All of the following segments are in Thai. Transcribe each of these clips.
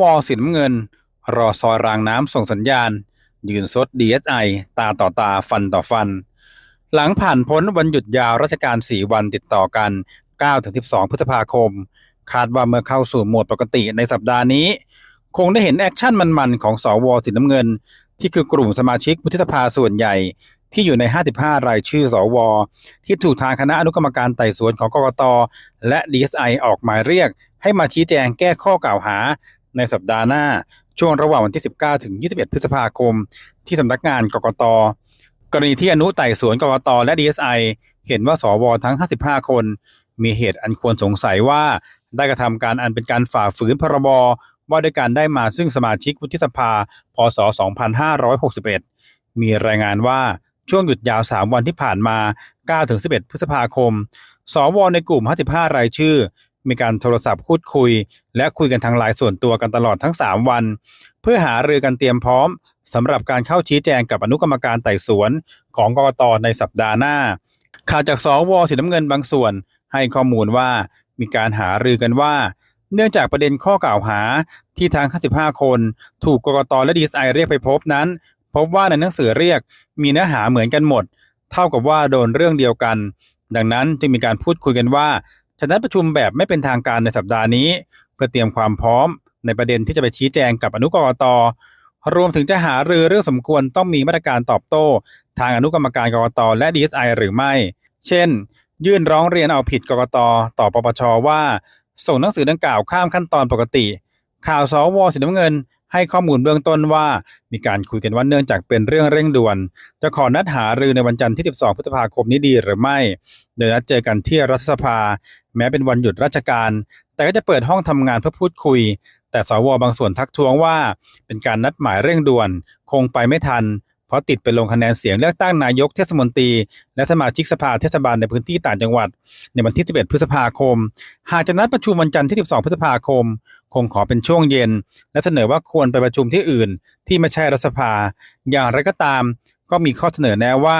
วสีน้ำเงิน รอซอยรางน้ำส่งสัญญาณ ยืนซด DSI ตาต่อตาฟันต่อฟัน หลังผ่านพ้นวันหยุดยาวราชการ 4 วันติดต่อกัน 9-12 พฤษภาคม คาดว่าเมื่อเข้าสู่โหมดปกติในสัปดาห์นี้ คงได้เห็นแอคชั่นมันๆ ของสวสีน้ำเงิน ที่คือกลุ่มสมาชิกวุฒิสภาส่วนใหญ่ที่อยู่ใน 55 รายชื่อ สว ที่ถูกทางคณะอนุกรรมการไต่สวนของกกต และ DSI ออกหมายเรียก ให้มาชี้แจงแก้ข้อกล่าวหา ในสัปดาห์หน้าช่วงระหว่างวันที่ 19 ถึง 21 พฤษภาคม ที่สำนักงานกกต กรณีที่อนุไต่สวนกกต และ DSI เห็นว่าสวทั้ง 55 คน มีเหตุอันควรสงสัยว่าได้กระทำการอันเป็นการฝ่าฝืนพรบว่าด้วยการได้มาซึ่งสมาชิกวุฒิสภา พศ 2561 มีรายงานว่าช่วงหยุดยาว 3 วันที่ผ่านมา 9-11 พฤษภาคม สวในกลุ่ม 55 รายชื่อ มีการโทรศัพท์พูดคุย และคุยกันทางไลน์ส่วนตัวกันตลอดทั้ง 3 วัน เพื่อหารือกันเตรียมพร้อมสำหรับการเข้าชี้แจงกับอนุกรรมการไต่สวน ของกกตในสัปดาห์หน้าข่าวจากสวสีน้ำเงินบางส่วน ให้ข้อมูลว่ามีการหารือกันว่า เนื่องจากประเด็นข้อกล่าวหาที่ทาง 55 คน ถูกกกตและดีไอเรียกไปพบนั้น พบว่าในหนังสือเรียกมีเนื้อหาเหมือนกันหมด เท่ากับว่าโดนเรื่องเดียวกัน ดังนั้นจึงมีการพูดคุยกันว่า จะนัดประชุมแบบไม่เป็นทางการในสัปดาห์นี้ เพื่อเตรียมความพร้อมในประเด็นที่จะไปชี้แจงกับอนุกรกตรวมถึงจะหารือเรื่องสมควรต้องมีมาตรการตอบโต้ ทางอนุกรรมการกรกตและ DSI หรือไม่ เช่น ยื่นร้องเรียนเอาผิดกรกตต่อปปชว่า ส่งหนังสือดังกล่าวข้ามขั้นตอนปกติ ข่าวสวสีน้ำเงิน ให้ข้อมูลเบื้องต้นว่า มีการคุยกันว่าเนื่องจากเป็นเรื่องเร่งด่วน จะขอนัดหารือในวันจันทร์ที่ 12 พฤษภาคมนี้ดีหรือไม่ โดยนัดเจอกันที่รัฐสภา แม้เป็นวันหยุดราชการ แต่ก็จะเปิดห้องทำงานเพื่อพูดคุย แต่สวบางส่วนทักท้วงว่า เป็นการนัดหมายเร่งด่วน คงไปไม่ทัน เพราะติดไปลงคะแนนเสียงเลือกตั้งนายกเทศมนตรี และสมาชิกสภาเทศบาลในพื้นที่ต่างจังหวัด ในวันที่ 11 พฤษภาคม หากจะนัดประชุมวันจันทร์ที่ 12 พฤษภาคม คงขอเป็นช่วงเย็น และเสนอว่าควรไปประชุมที่อื่น ที่ไม่ใช่รัฐสภา อย่างไรก็ตาม ก็มีข้อเสนอแนะว่า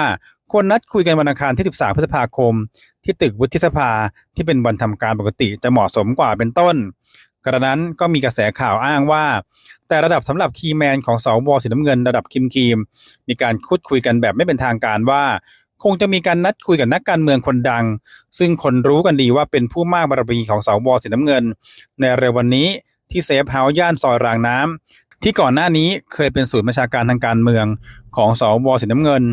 ควรนัดคุยกันวันอังคารที่ 13 พฤษภาคม ที่ตึกวุฒิสภาที่เป็นวันทำการปกติจะเหมาะสมกว่าเป็นต้น กระนั้นก็มีกระแสข่าวอ้างว่า แต่ระดับสำหรับคีแมนของสวสีน้ำเงินระดับคิมคีม มีการคุดคุยกันแบบไม่เป็นทางการว่า คงจะมีการนัดคุยกับนักการเมืองคนดัง ซึ่งคนรู้กันดีว่าเป็นผู้มากบารมีของสวสีน้ำเงิน ในเร็ววันนี้ที่เซฟเฮาส์ย่านซอยรางน้ำที่ก่อนหน้านี้เคยเป็นศูนย์ประชาการทางการเมืองของสวสีน้ำเงิน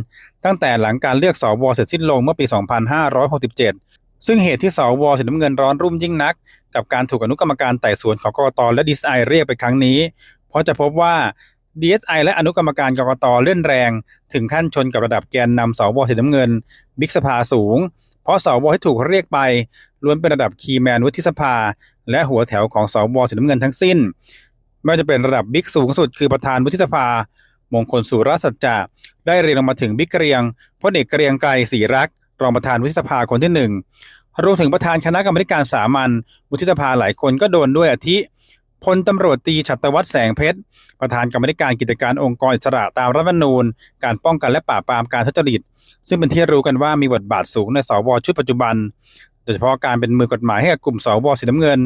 ตั้งแต่หลังการเลือกสวเสร็จสิ้นลงเมื่อปี 2567 ซึ่งเหตุที่สวสีน้ำเงินร้อนรุ่มยิ่งนัก กับการถูกอนุกรรมการไต่สวนของกกตและดีไอเรียกไปครั้งนี้ เพราะจะพบว่า DSI และอนุกรรมการกกตเลื่อนแรง ถึงขั้นชนกับระดับแกนนำสวสีน้ำเงิน บิ๊กสภาสูง เพราะสวที่ถูกเรียกไปล้วนเป็นระดับคีแมนวุฒิสภา และหัวแถวของสวสีน้ำเงินทั้งสิ้น ไม่ว่าจะเป็นระดับบิ๊กสูงสุดคือประธานวุฒิสภา มงคลสุรสัจจะได้เรียงลงมาถึงบิ๊กเกรียงพลเอกเกรียงไกรศรีรักรองประธานวุฒิสภาคนที่หนึ่ง รวมถึงประธานคณะกรรมการสามัญวุฒิสภาหลายคนก็โดนด้วยอาทิพลตำรวจตีฉัตรวัฒน์แสงเพชร ประธานกรรมการกิจการองค์กรอิสระตามรัฐธรรมนูญ การป้องกันและปราบปรามการทุจริต ซึ่งเป็นที่รู้กันว่ามีบทบาทสูงในสวชุดปัจจุบัน โดยเฉพาะการเป็นมือกฎหมายให้กับกลุ่มสวสีน้ำเงิน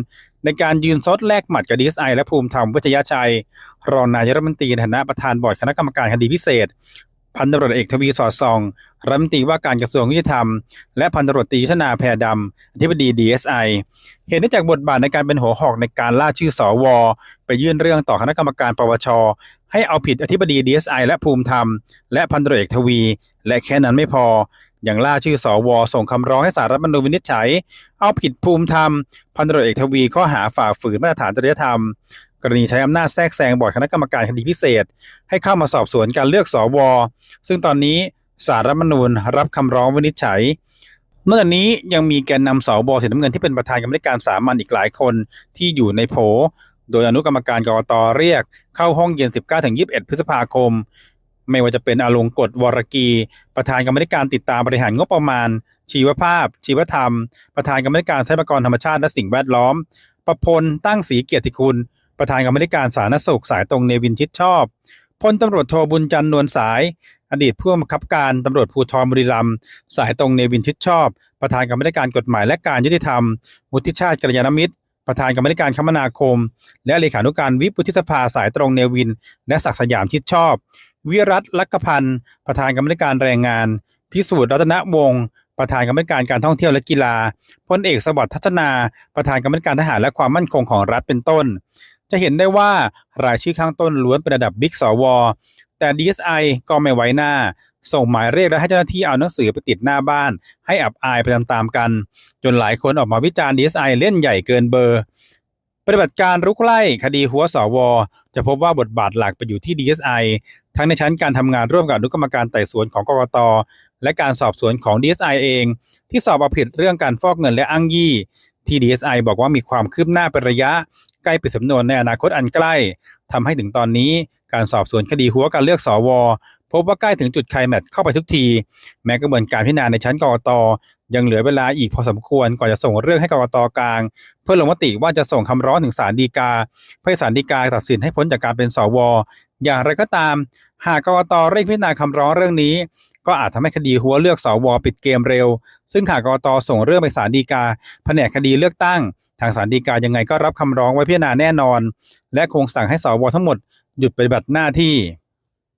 ในการยืนซดแลกหมัดกับดีเอสไอและภูมิธรรมวิทยาชัย รองนายรัฐมนตรีในฐานะประธานบอร์ดคณะกรรมการคดีพิเศษ พันตำรวจเอกทวีสอดส่องรัฐมนตรีว่าการกระทรวงยุติธรรม และพันตำรวจตรียุทธนาแพรดำอธิบดี DSI เห็นได้จากบทบาทในการเป็นหัวหอกในการล่าชื่อสวไปยื่นเรื่องต่อคณะกรรมการปปชให้เอาผิดอธิบดี DSI และภูมิธรรม และพันตำรวจเอกทวี และแค่นั้นไม่พออย่างล่าชื่อสวส่งคำร้องให้สารรัฐมนูญวินิจฉัย เอาผิดภูมิธรรม พันตรวจเอกทวีข้อหาฝ่าฝืนมาตรฐานจริยธรรม กรณีใช้อำนาจแทรกแซงบอร์ดคณะกรรมการคดีพิเศษ ให้เข้ามาสอบสวนการเลือกสวซึ่งตอนนี้สารรัฐมนูญรับคำร้องวินิจฉัยนอกจากนี้ยังมีแกนนำสบสีน้ำเงินที่เป็นประธานกรรมการสามัญอีกหลายคนที่อยู่ในโผ โดยอนุกรรมการกรกตเรียก เข้าห้องเย็น 19-21 พฤษภาคม ไม่ว่าจะเป็นอาลงกฎวรกี ประธานกรรมการติดตามบริหารงบประมาณ ชีวภาพ ชีวธรรม ประธานกรรมการทรัพยากรธรรมชาติและสิ่งแวดล้อม ประพลตั้งศรีเกียรติคุณ ประธานกรรมการสาธารณสุขสายตรงเนวินชิดชอบพลตำรวจโทบุญจันทร์นวลสาย อดีตผู้บังคับการตำรวจภูธรบุรีรัมย์สายตรงเนวินชิดชอบ ประธานกรรมการกฎหมายและการยุติธรรมวุฒิชาติกัลยาณมิตร ประธานกรรมธิการคมนาคม และเลขานุการวิปวุฒิสภาสายตรงเนวิน และศักสยามชิดชอบ วิรัตลักพันธ์ประธานกรรมธิการแรงงาน พิสูจน์รัตนวงศ์ประธานกรรมธิการการท่องเที่ยวและกีฬาพลเอกสวัสดิ์ทัศนา ประธานกรรมธิการทหารและความมั่นคงของรัฐเป็นต้น จะเห็นได้ว่ารายชื่อข้างต้นล้วนเป็นระดับบิ๊กสวแต่ DSI ก็ไม่ไว้หน้า ส่งหมายเรียกและให้เจ้าหน้าที่เอาหนังสือไปติดหน้าบ้าน ให้อับอายไปตามๆกัน จนหลายคนออกมาวิจารณ์ DSI เล่นใหญ่เกินเบอร์ ปฏิบัติการรุกไล่คดีหัวสว จะพบว่าบทบาทหลักไปอยู่ที่ DSI ทั้งในชั้นการทำงานร่วมกับอนุกรรมการไต่สวนของกกตและการสอบสวนของ DSI เอง ที่สอบเอาผิดเรื่องการฟอกเงินและอ้างยี่ที่ DSI บอกว่ามีความคืบหน้าเป็นระยะ ใกล้ปิดสำนวนในอนาคตอันใกล้ทำให้ถึงตอนนี้การสอบสวนคดีหัวการเลือกสวพบว่าใกล้ถึงจุดไคลแมทเข้าไปทุกที แม้กระบวนการพิจารณาในชั้นกรกตยังเหลือเวลาอีกพอสมควรก่อนจะส่งเรื่องให้กรกตกลาง เพื่อลงมติว่าจะส่งคำร้องถึงศาลฎีกา เพื่อศาลฎีกาตัดสินให้พ้นจากการเป็นสวอย่างไรก็ตาม หากกรกตเร่งพิจารณาคำร้องเรื่องนี้ ก็อาจทำให้คดีหัวเลือกสวปิดเกมเร็ว ซึ่งหากกกตส่งเรื่องไปศาลฎีกาแผนกคดีเลือกตั้ง ทางสารดีกายังไงก็รับคำร้องไว้พิจารณาแน่นอน และคงสั่งให้สวทั้งหมดหยุดปฏิบัติหน้าที่